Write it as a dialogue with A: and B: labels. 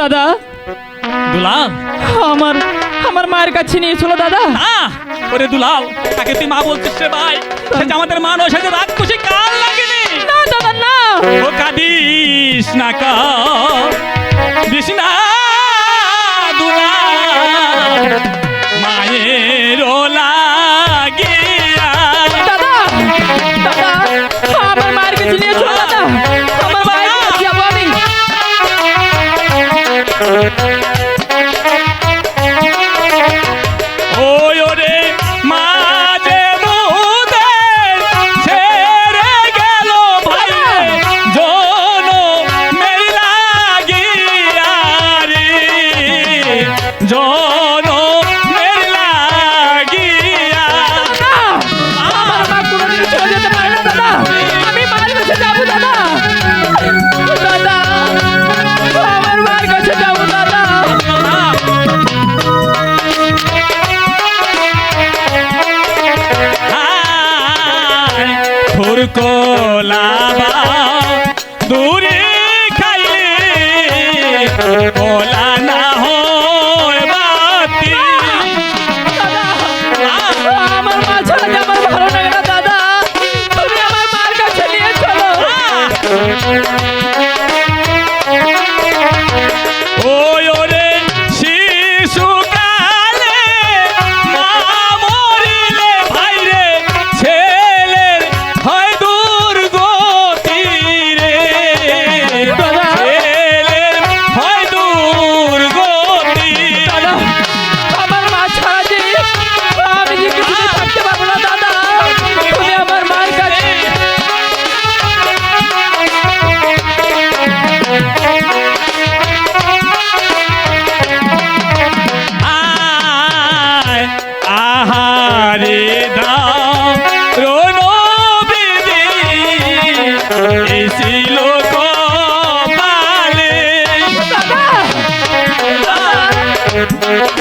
A: দাদা।
B: দুলাল।
A: আমার আমার মায়ের কাছে নিয়ে চলো দাদা।
B: না ওরে দুলাল তাকে তুই মা বলছিস রে ভাই। সে যে আমাদের মানুষ সে যে রাক্ষসী কাল লাগেনি?
A: না দাদা না।
B: ও কাঁদিস না কা দিস না দুলাল। মায়ের লাগিয়া।
A: দাদা দাদা আমার মায়ের কাছে নিয়ে চলো
B: তোর কোলাবা দূরে খাইলে ও Thank you.